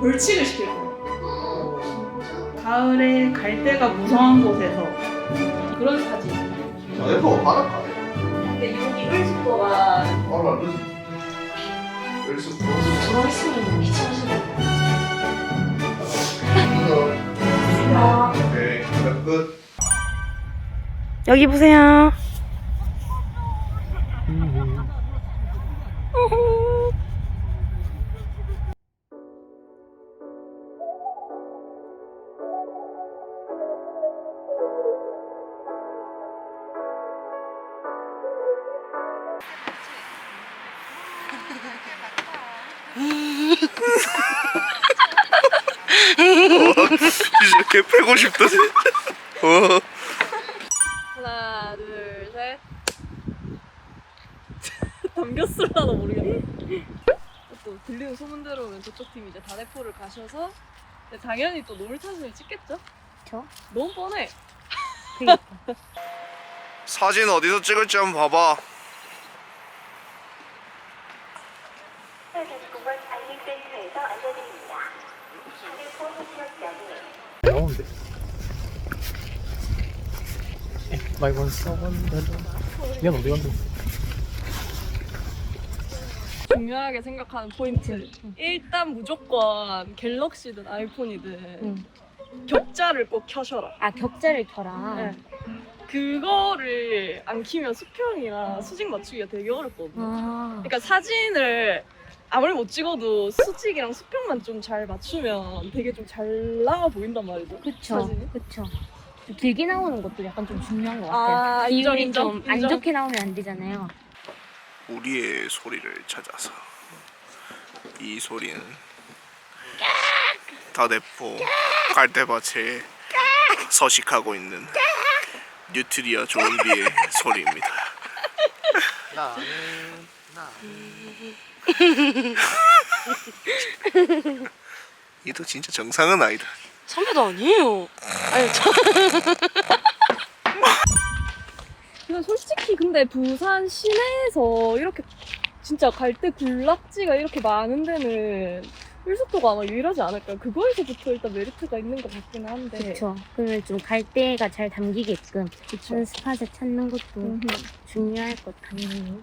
벌칙을 시킬 거예요. 가을에 갈 데가 무성한 곳에서 그런 사진. 자네포 바닷가네. 근데 여기 을숙도가 바로 알르지. 열수 들어 있으면 귀찮으시네. 오케이. 그럼 끝. 여기 보세요. 개 패고 싶다. 어. 하나, 둘, 셋. 담겼을라나 모르겠네. 또 들리는 소문대로는 저쪽 팀이 이제 다대포를 가셔서 근데 당연히 또 노을 사진을 찍겠죠? 저? 너무 뻔해. 사진 어디서 찍을지 한번 봐봐. 대한민국은 안식센터에서 알려드립니다. 휴대폰 나오는데. 말건 써본데도 얘 어디 간대? 중요하게 생각하는 포인트. 일단 무조건 갤럭시든 아이폰이든 응. 격자를 꼭 켜셔라. 아 격자를 켜라. 네. 그거를 안 키면 수평이나 수직 맞추기가 되게 어렵거든요. 아. 그러니까 사진을 아무리 못 찍어도 수직이랑 수평만 좀 잘 맞추면 되게 좀 잘 나와 보인단 말이죠. 그쵸. 사진이? 그쵸. 좀 길게 나오는 것도 약간 좀 중요한 것 같아요. 아, 인정, 비율이 인정, 좀 안 인정. 좋게 나오면 안 되잖아요. 우리의 소리를 찾아서 이 소리는 다대포 갈대밭에 서식하고 있는 뉴트리아 좀비의 소리입니다. 나는 나는 이도 진짜 정상은 아니다. 선배도 아니에요. 아니 저. 이건 솔직히 근데 부산 시내에서 이렇게 진짜 갈 때 군락지가 이렇게 많은 데는 일속도가 아마 유일하지 않을까요? 그거에서부터 일단 메리트가 있는 것 같긴 한데. 그쵸. 그러면 좀갈 데가 잘 담기게끔. 그런 스팟을 찾는 것도 음흠. 중요할 것 같네요.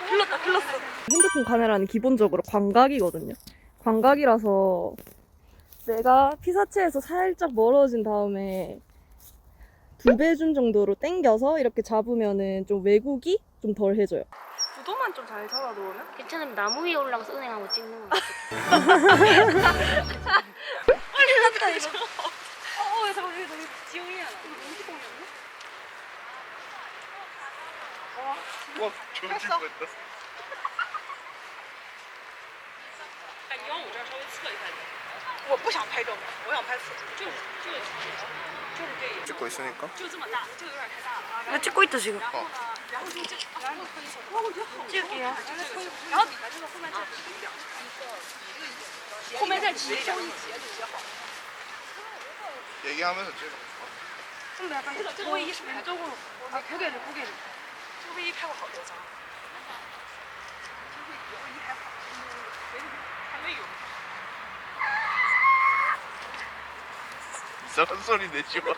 아, 글렀다, 글렀어. 핸드폰 카메라는 기본적으로 광각이거든요. 광각이라서 내가 피사체에서 살짝 멀어진 다음에 두 배 준 정도로 당겨서 이렇게 잡으면은 좀 왜곡이 좀 덜 해져요. 구도만 좀 잘 잡아 놓으면? 괜찮으면 나무 위에 올라가서 은행하고 찍는 거. 큰일났다, 이거. 어, 어, 잠깐, 여기 너무 지용이야. 이거 눈치 공이었네? 와, 조질 뻔했다. 我不想拍正面，我想拍侧面。就是就是就是这一 찍고 있으니까. 就这么大，这个有点太大了。啊，찍고있다지금 哦然后就这，然后可以手，哇，我觉得好。这个然后底下这个后面再直一点，后面再直收一截就截好。 얘기하면서 찍어. 선배 약간 고이 왼쪽으로 아 고개를 고개 를 고이拍过好多张。还没有。 이상한 소리 내지 마.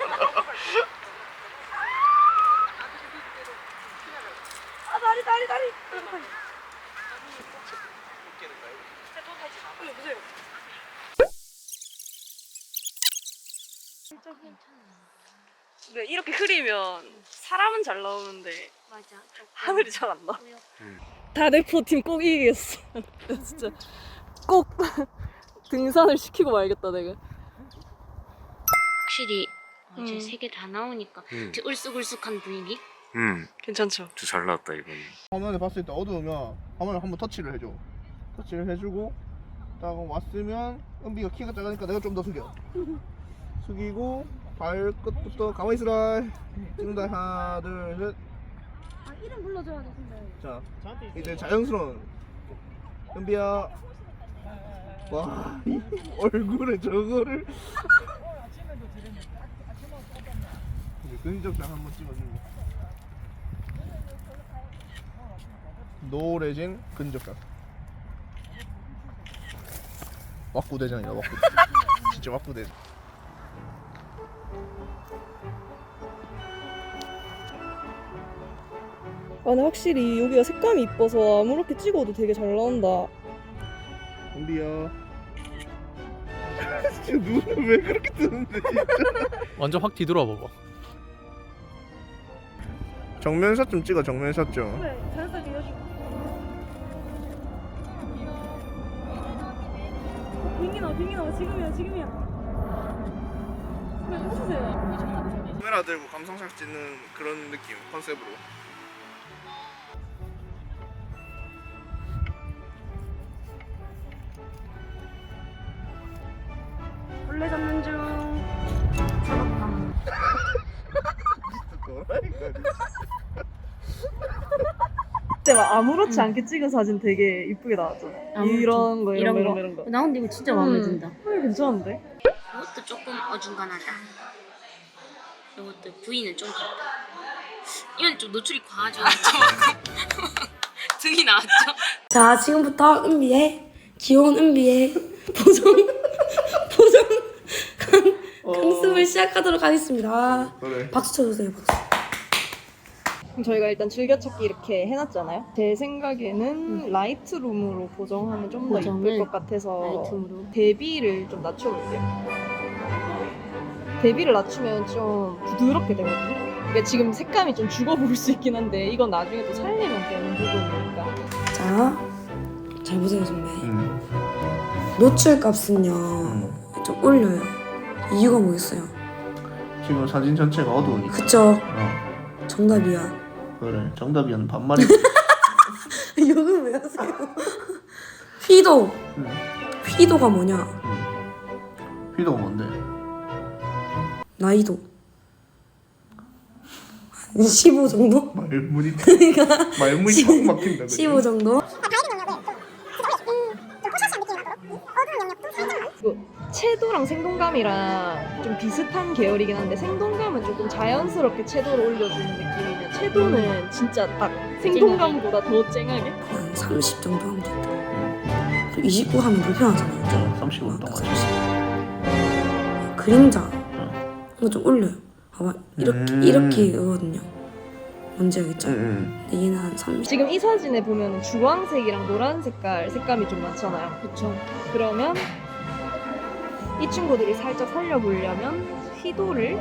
아 다리 다리 다리. 어, 여보세요. 네, 이렇게 흐리면 사람은 잘 나오는데 맞아. 하늘이 잘 안. 보여. 다대포 팀 꼭 이기겠어. 진짜 꼭 등산을 시키고 말겠다 내가. 확실히 어, 음. 이제 세 개 다 나오니까 음. 이제 울쑥울쑥한 분위기? 음, 괜찮죠? 진짜 잘 나왔다 이건. 화면에 봤을 때 어두우면 화면을 한번 터치를 해줘. 터치를 해주고 딱 왔으면 은비가 키가 작으니까 내가 좀 더 숙여 숙이고 발끝부터 가만히 있으라 찍는다 하나 둘셋 아 이름 불러줘야 돼 근데. 자, 이제 자연스러운 은비야. 와, 이 얼굴에 저거를. 이제 근접샷 한번 찍어주고. 노래진 근접샷. 왁구대장이다, 왁구. 진짜 왁구대장. 근데 확실히 여기가 색감이 이뻐서 아무렇게 찍어도 되게 잘 나온다. 은비야. 진짜 눈을 왜 그렇게 뜨는데, 진짜. 완전 확 뒤돌아 봐봐. 정면샷 좀 찍어 정면샷 좀 그래, 자연스럽게. 비행기 나와, 비행기 나와. 지금이야, 지금이야. 그래, 해주세요. 카메라 들고 감성샷 찍는 그런 느낌 컨셉으로 그때 막 아무렇지 않게 찍은 사진 되게 이쁘게 나왔잖아. 아무렇지. 이런 거, 이런, 이런 거, 거. 이런 거. 나 근데 이거 진짜 마음에 음. 든다. 어, 괜찮은데? 이것도 조금 어중간하다. 이것도 부위는 좀 작다. 이건 좀 노출이 과하죠. 등이 나왔죠. 자, 지금부터 은비의 귀여운 은비의 보정 보정 강, 강습을 시작하도록 하겠습니다. 그래 박수 쳐주세요. 박수. 그럼 저희가 일단 즐겨찾기 이렇게 해놨잖아요. 제 생각에는 라이트룸으로 보정하면 좀 더 보정을 이쁠 것 같아서 라이트룸으로. 대비를 좀 낮춰볼게요. 대비를 낮추면 좀 부드럽게 되거든요. 그러니까 지금 색감이 좀 죽어 보일 수 있긴 한데 이건 나중에 또 살리면 되는 부분이니까. 자, 잘 보세요, 선배. 음. 노출 값은요 좀 올려요. 이유가 뭐겠어요? 지금 사진 전체가 어두우니까 그쵸? 어 정답이야. 그래 정답이었는 반말이 욕은 왜 하세요? 휘도. 음. 휘도가 뭐냐? 음. 휘도가 뭔데? 나이도. 한15 정도? 말문이 그러니까 말문이 턱 막힌다 15 정도? 그 채도랑 생동감이랑 좀 비슷한 계열이긴 한데 생동감은 조금 자연스럽게 채도를 올려주는 느낌 채도는 진짜 딱 생동감보다 더 쨍하게 한 30 정도 하면 됐다. 29 하면 불편하잖아요. 35 아, 동안 30. 그림자 이거 좀 올려요. 봐봐 이렇게 음. 이렇게 이거거든요. 뭔지 알겠죠? 응, 근데 얘는 한 30. 지금 이 사진에 보면 주황색이랑 노란 색깔 색감이 좀 많잖아요 그쵸. 그러면 이 친구들을 살짝 살려보려면 휘도를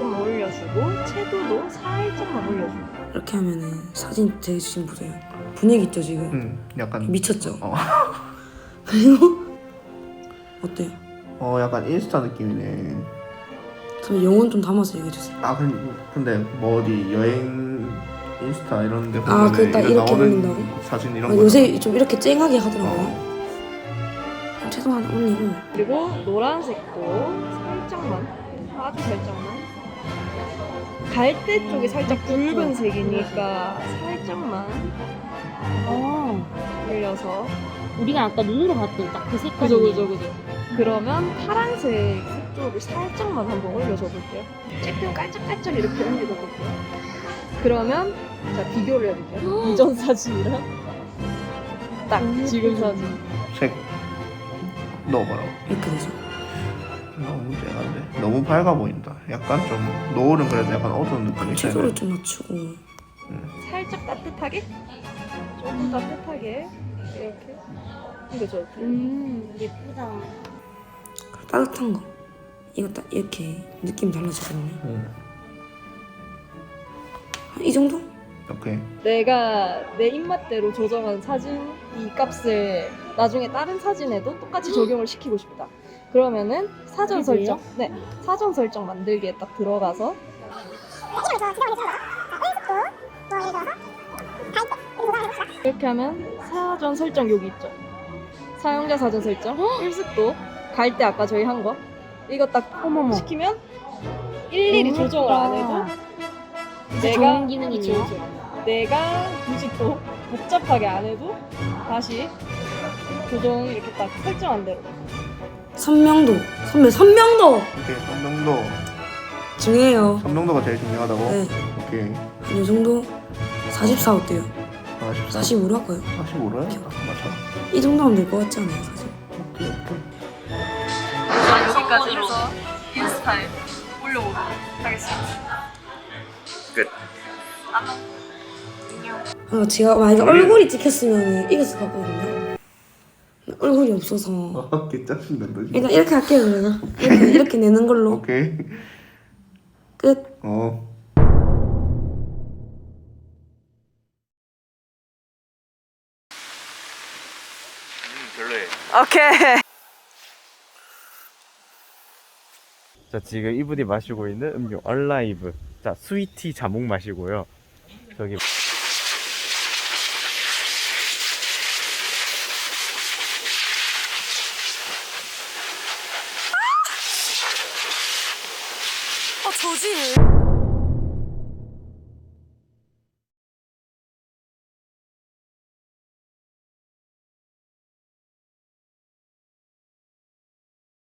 조금 올려주고 채도도 살짝만 올려주고 이렇게 하면은 사진 되게 지금 보세요. 분위기 있죠 지금? 응. 응 약간 미쳤죠? 어. 그리고 어때요? 어 약간 인스타 느낌이네 그럼 영혼 좀 담아서 얘기해주세요. 아 근- 근데 뭐 어디 여행 인스타 이런 데 아, 보면 그딱 이렇게 올린다고? 사진 이런 아, 거 요새 좀 이렇게 쨍하게 하더라고요. 최소 하나 올리고 그리고 노란색도 살짝만 아주 살짝만 갈대 쪽이 살짝 붉은 색이니까 살짝만 어. 올려서. 우리가 아까 눈으로 봤던 딱 그 색깔이. 그죠 그죠 그죠. 그러면 파란색 색조를 살짝만 한번 올려줘 볼게요. 조금 깔짝깔짝 이렇게 올려줘 볼게요. 그러면 자 비교를 해볼게요. 이전 사진이랑 딱 지금 사진. 색 넣어봐라. 이렇게 되죠. 너무 밝아 보인다. 약간 좀 노을은 그래도 약간 어두운 느낌이 채도를 좀 낮추고. 살짝 따뜻하게? 조금 따뜻하게? 이렇게? 이거 좋대 음, 예쁘다. 따뜻한 거. 이거 딱 이렇게 느낌 달라지거든요. 응. 한이 정도? 오케이. 내가 내 입맛대로 조정한 사진 이 값을 나중에 다른 사진에도 똑같이 적용을 시키고 싶다. 그러면은 사전? 설정, 네 사전 설정 만들기에 딱 들어가서 이렇게 하면 사전 설정 여기 있죠. 사용자 사전 설정, 일습도, 갈 때 아까 저희 한 거. 이거 딱 시키면 일일이 조정을 안 해도 내가 기능이네요. 내가 굳이 또 복잡하게 안 해도 다시 조정 이렇게 딱 설정한 대로 선명도. 선배 선명도 오케이 선명도 중요해요. 선명도가 제일 중요하다고? 네. 오케이 한요 정도 44 어때요? 44 45로 할까요? 45를? 맞춰 이 정도 하면 될 것 같지 않아요, 사실? 오케이 오케이 여기까지 해서 인스타에 올려보도록 하겠습니다. 아, 제가 만약에 얼굴이 찍혔으면 이겼을 것 같거든요. 얼굴이 없어서. 아 개 짜증 난다 진짜 일단 이렇게 할게요 그러면. 이렇게, 이렇게 내는 걸로. 오케이. 끝. 어. 오케이. 자 지금 이분이 마시고 있는 음료 얼라이브. 자 스위티 자몽 마시고요. 저기 아 저지.